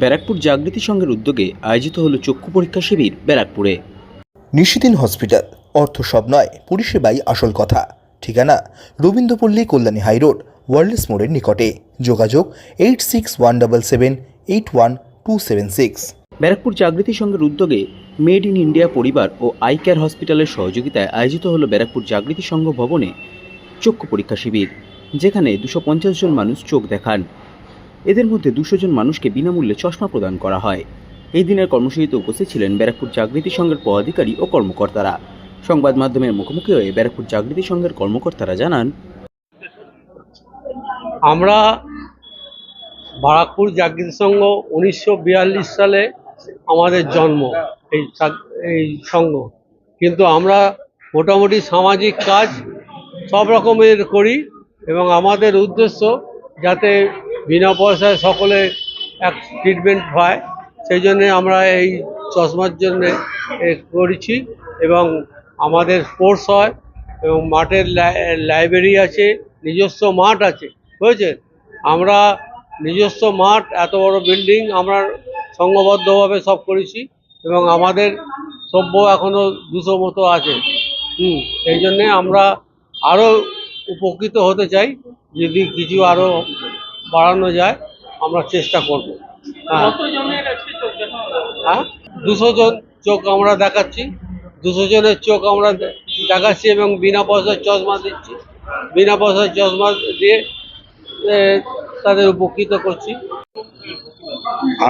ব্যারাকপুর জাগৃতি সংঘের উদ্যোগে আয়োজিত হলো চক্ষু পরীক্ষা শিবির ব্যারাকপুরে। নিশিদিন হসপিটাল। অর্থ সব নয় পরিষেবাই আসল কথা। ঠিকানা রবীন্দ্রপল্লী কল্যাণী হাইরোড ওয়ার্ল্ডস মোড়ের নিকটে। যোগাযোগ eight six one double seven eight one two seven six. Barrackpore Jagriti সংঘের উদ্যোগে মেড ইন ইন্ডিয়া পরিবার ও আই কেয়ার হসপিটালের সহযোগিতায় আয়োজিত হলো ব্যারাকপুর জাগৃতি সংঘ ভবনে চক্ষু পরীক্ষা শিবির যেখানে দুশো পঞ্চাশ জন মানুষ চোখ দেখান। এদের মধ্যে দুশো জন মানুষকে বিনামূল্যে চশমা প্রদান করা হয়। এই দিনের কর্মসূচিতে উপস্থিত ছিলেন ব্যারাকপুর জাগৃতি সংঘের পদাধিকারী ও কর্মকর্তারা। সংবাদ মাধ্যমের মুখোমুখি হয়ে ব্যারাকপুর জাগৃতি সংঘের কর্মকর্তারা জানান, আমরা বারাকপুর জাগৃতি সংঘ উনিশশো বিয়াল্লিশ সালে আমাদের জন্ম, এই এই সংঘ। কিন্তু আমরা মোটামুটি সামাজিক কাজ সব রকমের করি এবং আমাদের উদ্দেশ্য যাতে বিনা পয়সায় সকলে এক ট্রিটমেন্ট হয়। সেই জন্যে আমরা এই চশমার জন্যে করেছি এবং আমাদের স্পোর্টস হয় এবং মাঠের লাই- লাইব্রেরি আছে, নিজস্ব মাঠ আছে, বুঝেছে? আমরা নিজস্ব মাঠ, এত বড় বিল্ডিং আমরা সংঘবদ্ধভাবে সব করেছি এবং আমাদের সভ্য এখনও দুশো মতো আছে। হুম, সেই জন্যে আমরা আরও উপকৃত হতে চাই। যদি কিছু আরও বাড়ানো যায়, আমরা চেষ্টা করব। হ্যাঁ। হ্যাঁ? দুশো জন চোখ আমরা দেখাচ্ছি, দুশো জনের চোখ আমরা দেখাচ্ছি এবং বিনা পয়সার চশমা দিচ্ছি। বিনা পয়সার চশমা দিয়ে তাদের উপকৃত করছি।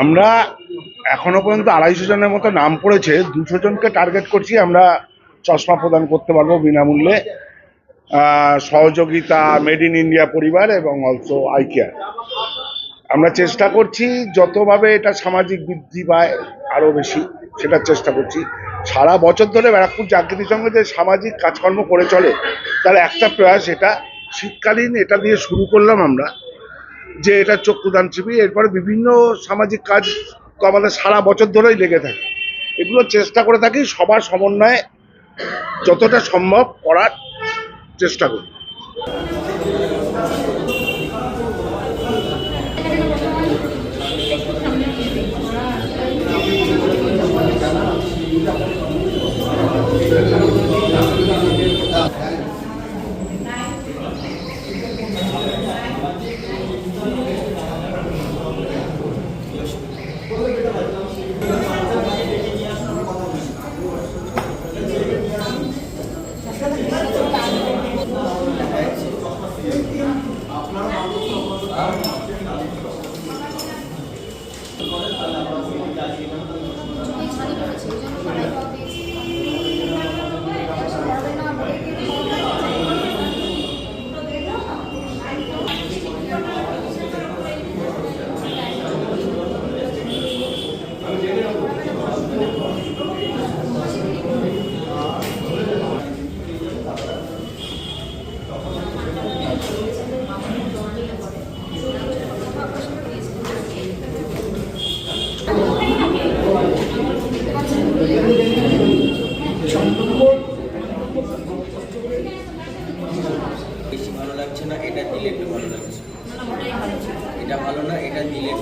আমরা এখনও পর্যন্ত আড়াইশো জনের মতো নাম পড়েছে। দুশো জনকে টার্গেট করছি, আমরা চশমা প্রদান করতে পারব বিনামূল্যে। সহযোগিতা মেড ইন ইন্ডিয়া পরিবার এবং অলসো আই কেয়ার। আমরা চেষ্টা করছি যতভাবে এটা সামাজিক বৃদ্ধি পায় আরও বেশি, সেটার চেষ্টা করছি। সারা বছর ধরে ব্যারাকপুর জাগৃতির সঙ্গে যে সামাজিক কাজকর্ম করে চলে, তার একটা প্রয়াস এটা, শীতকালীন এটা দিয়ে শুরু করলাম আমরা, যে এটা চক্ষুদান শিবির, এরপরে বিভিন্ন সামাজিক কাজ তো আমাদের সারা বছর ধরেই লেগে থাকে। এগুলো চেষ্টা করে থাকি সবার সমন্বয়ে যতটা সম্ভব করার। চেষ্টা করি। বেশি ভালো লাগছে না এটা দিলে একটু ভালো লাগছে এটা ভালো না এটা দিলে একটু